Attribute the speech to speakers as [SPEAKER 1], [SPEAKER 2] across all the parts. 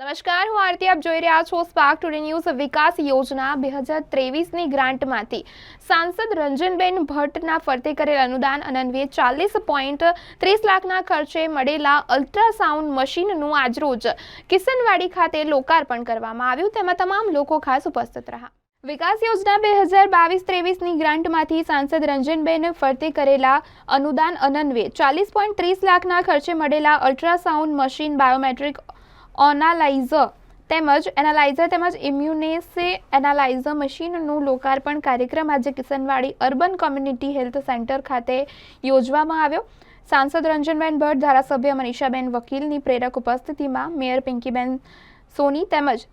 [SPEAKER 1] નમસ્કાર, હું આરતી, આપ જોઈ રહ્યા છો સ્પાર્ક ટુડે ન્યૂઝ વિકાસ યોજના બે હજાર ત્રેવીસની ગ્રાન્ટમાંથી. સાંસદ રંજનબેન ભટ્ટના ફરતે કરેલ અનુદાન અનન્વયે ચાલીસ પોઈન્ટ ત્રીસ લાખના ખર્ચે મળેલા અલ્ટ્રાસાઉન્ડ મશીનનું આજરોજ કિસનવાડી ખાતે લોકાર્પણ કરવામાં આવ્યું. તેમાં તમામ લોકો ખાસ ઉપસ્થિત રહ્યા. વિકાસ યોજના બે હજાર બાવીસ ત્રેવીસની ગ્રાન્ટમાંથી સાંસદ રંજનબેન ફરતે કરેલા અનુદાન અનન્વે ચાલીસ પોઈન્ટ ત્રીસ લાખના ખર્ચે મળેલા અલ્ટ્રાસાઉન્ડ મશીન બાયોમેટ્રિક ઓનાલાઇઝર તેમજ એનાલાઇઝર તેમજ ઇમ્યુનેસે એનાલાઇઝર મશીનનું લોકાર્પણ કાર્યક્રમ આજે Kisanwadi urban community health centre ખાતે યોજવામાં આવ્યો. સાંસદ રંજનબેન ભટ્ટ, ધારાસભ્ય મનીષાબેન વકીલની પ્રેરક ઉપસ્થિતિમાં મેયર પિંકીબેન સોની તેમજ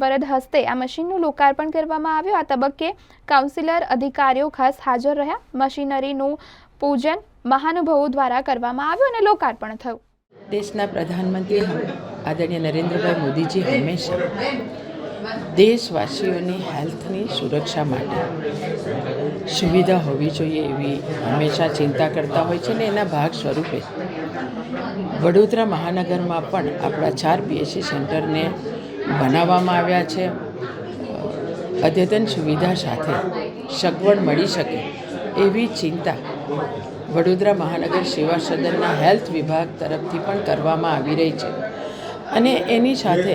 [SPEAKER 1] વરદ હસ્તે આ મશીનનું લોકાર્પણ કરવામાં આવ્યું. આ તબક્કે કાઉન્સિલર અધિકારીઓ ખાસ હાજર રહ્યા. મશીનરીનું પૂજન મહાનુભાવો દ્વારા કરવામાં આવ્યું અને લોકાર્પણ થયું.
[SPEAKER 2] દેશના પ્રધાનમંત્રી આદરણીય નરેન્દ્રભાઈ મોદીજી હંમેશા દેશવાસીઓની હેલ્થની સુરક્ષા માટે સુવિધા હોવી જોઈએ એવી હંમેશા ચિંતા કરતા હોય છે ને એના ભાગ સ્વરૂપે. વડોદરા મહાનગરમાં પણ આપણા ચાર પીએચસી સેન્ટરને બનાવવામાં આવ્યા છે. અદ્યતન સુવિધા સાથે સગવડ મળી શકે એવી ચિંતા વડોદરા મહાનગર સેવા સદનના હેલ્થ વિભાગ તરફથી પણ કરવામાં આવી રહી છે. અને એની સાથે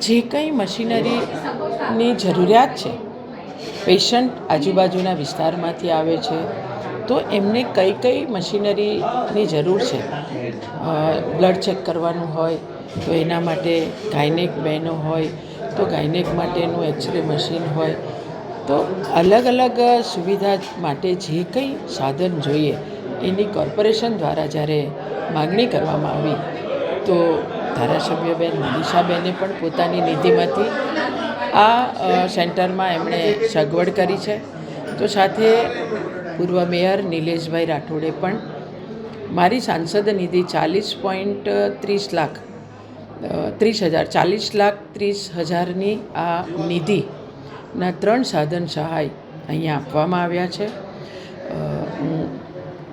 [SPEAKER 2] જે કંઈ મશીનરીની જરૂરિયાત છે, પેશન્ટ આજુબાજુના વિસ્તારમાંથી આવે છે, તો એમને કઈ કઈ મશીનરીની જરૂર છે? બ્લડ ચેક કરવાનું હોય, તો એના માટે ગાયનેક બહેનો હોય, તો ગાયનેક માટેનું એક્સરે મશીન હોય તો અલગ અલગ સુવિધા માટે જે કંઈ સાધન જોઈએ, એની કોર્પોરેશન દ્વારા જ્યારે માગણી કરવામાં આવી, તો ધારાસભ્યબેન મનીષાબેને પણ પોતાની નિધિમાંથી આ સેન્ટરમાં એમણે સગવડ કરી છે. તો સાથે પૂર્વ મેયર નિલેશભાઈ રાઠોડે પણ મારી સાંસદ નિધિ ચાલીસ પોઈન્ટ ત્રીસ લાખ ત્રીસ હજાર, ચાલીસ લાખ ત્રીસ હજારની આ નિધિના ત્રણ સાધન સહાય અહીંયા આપવામાં આવ્યા છે. હું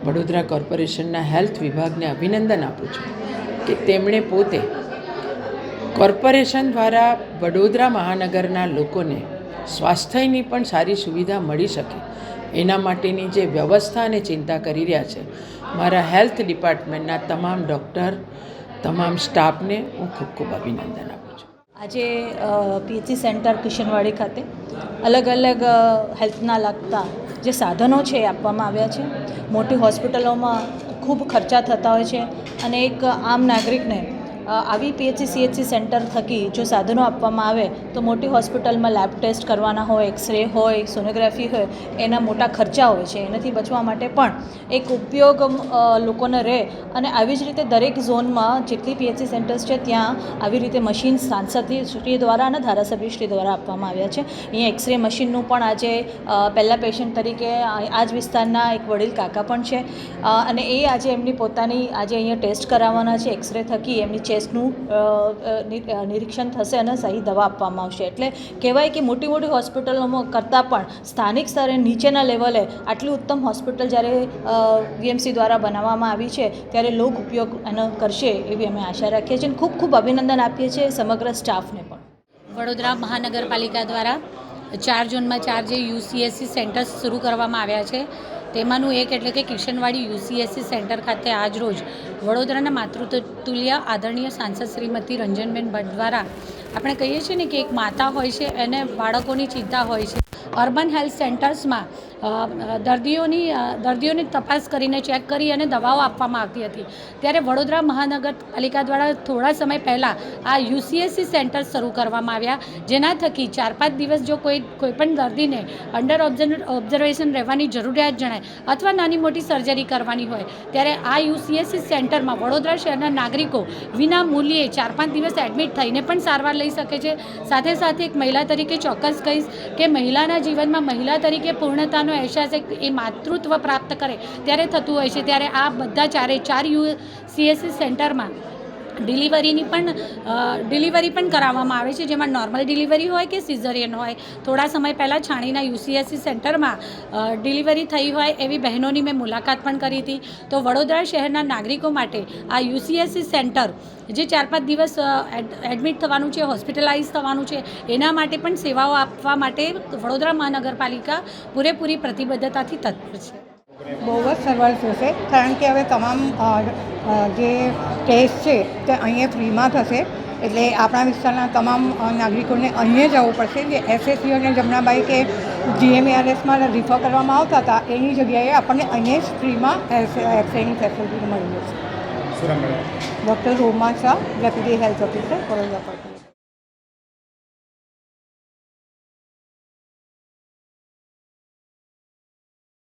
[SPEAKER 2] વડોદરા કોર્પોરેશનના હેલ્થ વિભાગને અભિનંદન આપું છું કે તેમણે પોતે કોર્પોરેશન દ્વારા વડોદરા મહાનગરના લોકોને સ્વાસ્થ્યની પણ સારી સુવિધા મળી શકે. એના માટેની જે વ્યવસ્થા અને ચિંતા કરી રહ્યા છે, મારા હેલ્થ ડિપાર્ટમેન્ટના તમામ ડૉક્ટર, તમામ સ્ટાફને હું ખૂબ ખૂબ અભિનંદન આપું
[SPEAKER 3] આજે પીએચસી સેન્ટર કિશનવાડી ખાતે અલગ અલગ હેલ્થના લાગતા જે સાધનો છે એ આપવામાં આવ્યા છે. મોટી હોસ્પિટલોમાં ખૂબ ખર્ચા થતા હોય છે અને એક આમ નાગરિકને આવી પીએચસી, સીએચસી સેન્ટર થકી જો સાધનો આપવામાં આવે, તો મોટી હોસ્પિટલમાં લેબ ટેસ્ટ કરવાના હોય, એક્સરે હોય, સોનોગ્રાફી હોય, એના મોટા ખર્ચા હોય છે. એનાથી બચવા માટે પણ એક ઉપયોગ લોકોને રહે અને આવી જ રીતે દરેક ઝોનમાં જેટલી પીએચસી સેન્ટર્સ છે, ત્યાં આવી રીતે મશીન સાંસદશ્રી દ્વારા અને ધારાસભ્યશ્રી દ્વારા આપવામાં આવ્યા છે. અહીંયા એક્સરે મશીનનું પણ આજે પહેલાં પેશન્ટ તરીકે આ જ વિસ્તારના એક વડીલ કાકા પણ છે. અને એ આજે એમની પોતાની આજે અહીંયા ટેસ્ટ કરાવવાના છે, એક્સરે થકી એમની ચેસ્ટનું અ, અ, નિ- અ, નિરીક્ષણ થશે અને સહી દવા આપવામાં આવશે. એટલે કહેવાય કે મોટી મોટી હોસ્પિટલોમાં કરતાં પણ સ્થાનિક સ્તરે નીચેના લેવલે આટલી ઉત્તમ હોસ્પિટલ જ્યારે વીએમસી દ્વારા બનાવવામાં આવી છે ત્યારે લોક ઉપયોગ એનો કરશે એવી અમે આશા રાખીએ છીએ અને ખૂબ ખૂબ અભિનંદન આપીએ છીએ સમગ્ર સ્ટાફને પણ.
[SPEAKER 4] વડોદરા મહાનગરપાલિકા દ્વારા ચાર ઝોનમાં ચાર જે યુસીએસસી સેન્ટર્સ શરૂ કરવામાં આવ્યા છે. તેમાંનું એક એટલે કે કિશનવાડી યુસીએસસી સેન્ટર ખાતે આજ રોજ વડોદરાના માતૃતુલ્ય આદરણીય સાંસદ શ્રીમતી રંજનબેન ભટ્ટ દ્વારા આપણે કહીએ છીએ ને કે એક માતા હોય છે, એને બાળકોની ચિંતા હોય છે. અર્બન હેલ્થ સેન્ટર્સમાં દર્દીઓની દર્દીઓની તપાસ કરીને ચેક કરી અને દવાઓ આપવામાં આવતી હતી. ત્યારે વડોદરા મહાનગરપાલિકા દ્વારા થોડા સમય પહેલાં આ યુસીએસસી સેન્ટર શરૂ કરવામાં આવ્યા, જેના થકી ચાર પાંચ દિવસ જો કોઈ, કોઈપણ દર્દીને અંડર ઓબ્ઝર્વેશન રહેવાની જરૂરિયાત જણાય અથવા નાની મોટી સર્જરી કરવાની હોય, ત્યારે આ યુસીએસસી સેન્ટરમાં વડોદરા શહેરના નાગરિકો વિના મૂલ્યે ચાર પાંચ દિવસ એડમિટ થઈને પણ સારવાર લઈ શકે છે. સાથે સાથે એક મહિલા તરીકે ચોક્કસ કહીશ કે મહિલાના જીવનમાં મહિલા તરીકે પૂર્ણતાનો અહેસાસ એક એ માતૃત્વ પ્રાપ્ત કરે, ત્યારે થતું હોય છે. ત્યારે આ બધા ચારે ચાર યુ સીએસસી સેન્ટરમાં ડિલિવરીની પણ ડિલિવરી પણ કરાવવામાં આવે છે. જેમાં નોર્મલ ડિલિવરી હોય કે સિઝરિયન હોય. થોડા સમય પહેલાં છાણીના યુસીએસસી સેન્ટરમાં ડિલિવરી થઈ હોય એવી બહેનોની મેં મુલાકાત પણ કરી હતી. તો વડોદરા શહેરના નાગરિકો માટે આ યુસીએસસી સેન્ટર, જે ચાર પાંચ દિવસ એડ- એડમિટ થવાનું છે, હોસ્પિટલાઇઝ થવાનું છે, એના માટે પણ સેવાઓ આપવા માટે વડોદરા મહાનગરપાલિકા પૂરેપૂરી પ્રતિબદ્ધતાથી તત્પર છે.
[SPEAKER 5] બહુ જ સરળ થશે કારણ કે હવે તમામ જે ટેસ્ટ છે તે અહીંયા ફ્રીમાં થશે. એટલે આપણા વિસ્તારના તમામ નાગરિકોને અહીંયા જવું પડશે. જે એસએસસી અને જમનાબાઈ કે જીએમએઆરએસમાં રિફર કરવામાં આવતા હતા એની જગ્યાએ આપણને અહીંયા જ ફ્રીમાં એક્સરેની ફેસિલિટી મળી જશે. Doctor Roma Shah deputy health officer Vadodara